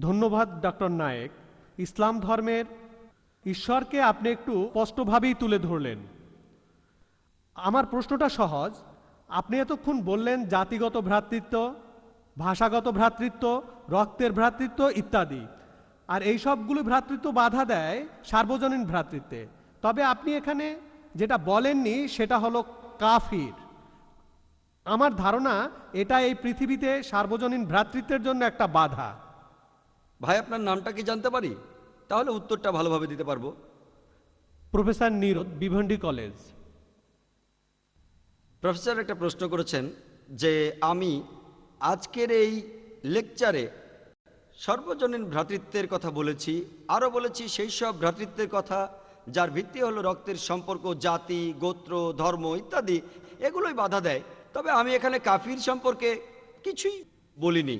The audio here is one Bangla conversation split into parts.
ধন্যবাদ ডক্টর নায়েক। ইসলাম ধর্মের ঈশ্বরকে আপনি একটু স্পষ্টভাবেই তুলে ধরলেন। আমার প্রশ্নটা সহজ। আপনি এতক্ষণ বললেন জাতিগত ভ্রাতৃত্ব, ভাষাগত ভ্রাতৃত্ব, রক্তের ভ্রাতৃত্ব ইত্যাদি। আর এই সবগুলো ভ্রাতৃত্ব বাধা দেয় সার্বজনীন ভ্রাতৃত্বে। তবে আপনি এখানে যেটা বলেননি সেটা হলো কাফির। আমার ধারণা এটা এই পৃথিবীতে সার্বজনীন ভ্রাতৃত্বের জন্য একটা বাধা। ভাই আপনার নামটা কি জানতে পারি? তাহলে উত্তরটা ভালোভাবে দিতে পারব। প্রফেসর নীরদ বিভন্ডি কলেজ। প্রফেসর একটা প্রশ্ন করেছেন যে আমি আজকের এই লেকচারে সর্বজনীন ভ্রাতৃত্বের কথা বলেছি আরও বলেছি সেই সব ভ্রাতৃত্বের কথা যার ভিত্তি হলো রক্তের সম্পর্ক জাতি গোত্র ধর্ম ইত্যাদি এগুলোই বাধা দেয়। তবে আমি এখানে কাফির সম্পর্কে কিছুই বলিনি।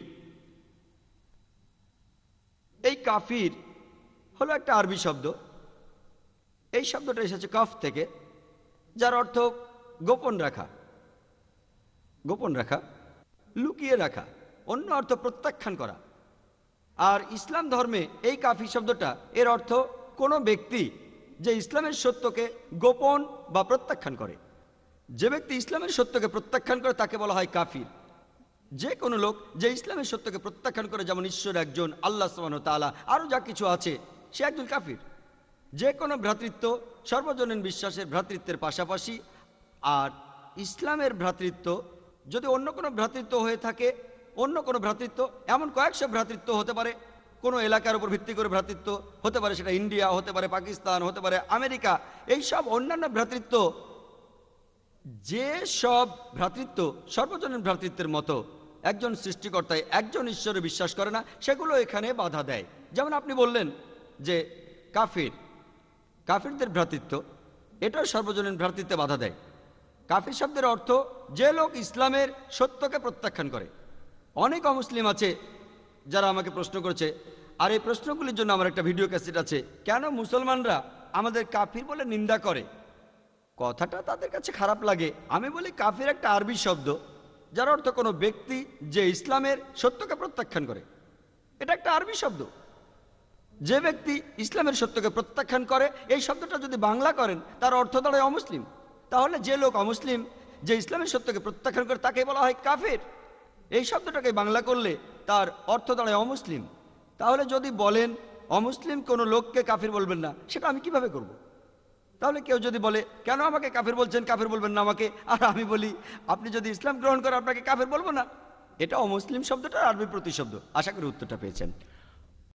এই কাফির হলো একটা আরবি শব্দ। এই শব্দটা এসেছে কফ থেকে, যার অর্থ গোপন রাখা। গোপন রাখা, লুকিয়ে রাখা, অন্য অর্থ প্রত্যাখ্যান করা। আর ইসলাম ধর্মে এই কাফি শব্দটা, এর অর্থ কোনো ব্যক্তি যে ইসলামের সত্যকে গোপন বা প্রত্যাখ্যান করে। যে ব্যক্তি ইসলামের সত্যকে প্রত্যাখ্যান করে, তাকে বলা হয় কাফির। যে কোনো লোক যে ইসলামের সত্যকে প্রত্যাখ্যান করে, যেমন ঈশ্বর একজন, আল্লাহ তাআলা আরও যা কিছু আছে, সে একজন কাফির। যে কোনো ভ্রাতৃত্ব, সর্বজনীন বিশ্বাসের ভ্রাতৃত্বের পাশাপাশি, আর ইসলামের ভ্রাতৃত্ব, যদি অন্য কোনো ভ্রাতৃত্ব হয়ে থাকে, অন্য কোনো ভ্রাতৃত্ব, এমন কয়েকশো ভ্রাতৃত্ব হতে পারে, কোনো এলাকার উপর ভিত্তি করে ভ্রাতৃত্ব হতে পারে, সেটা ইন্ডিয়া, হতে পারে পাকিস্তান, হতে পারে আমেরিকা এই সব অন্যান্য ভ্রাতৃত্ব, যে সব ভ্রাতৃত্ব সর্বজনীন ভ্রাতৃত্বের মতো একজন সৃষ্টিকর্তায় একজন ঈশ্বরে বিশ্বাস করে না, সেগুলো এখানে বাধা দেয়। যেমন আপনি বললেন যে কাফির, কাফিরদের ভ্রাতৃত্ব, এটাও সর্বজনীন ভ্রাতৃত্বে বাধা দেয়। কাফির শব্দের অর্থ যে লোক ইসলামের সত্যকে প্রত্যাখ্যান করে। অনেক অমুসলিম আছে যারা আমাকে প্রশ্ন করেছে, আর এই প্রশ্নগুলির জন্য আমার একটা ভিডিও ক্যাসেট আছে। কেন মুসলমানরা আমাদের কাফির বলে নিন্দা করে? কথাটা তাদের কাছে খারাপ লাগে। আমি বলি কাফির একটা আরবি শব্দ। যার অর্থ কোনো ব্যক্তি যে ইসলামের সত্যকে প্রত্যাখ্যান করে। এটা একটা আরবি শব্দ। যে ব্যক্তি ইসলামের সত্যকে প্রত্যাখ্যান করে, এই শব্দটা যদি বাংলা করেন, তার অর্থ দাঁড়ায় অমুসলিম। তাহলে যে লোক অমুসলিম, যে ইসলামের সত্যকে প্রত্যাখ্যান করে তাকে বলা হয় কাফের। এই শব্দটাকে বাংলা করলে তার অর্থ দাঁড়ায় অমুসলিম। তাহলে যদি বলেন, অমুসলিম কোনো লোককে কাফির বলবেন না, সেটা আমি কীভাবে করব। তাহলে কেউ যদি বলে, কেন আমাকে কাফের বলছেন? কাফের বলবেন না আমাকে। আর আমি বলি, আপনি যদি ইসলাম গ্রহণ করেন, আপনাকে কাফের বলব না? এটা অমুসলিম শব্দটা আরবি প্রতিশব্দ। আশা করি উত্তরটা পেয়েছেন।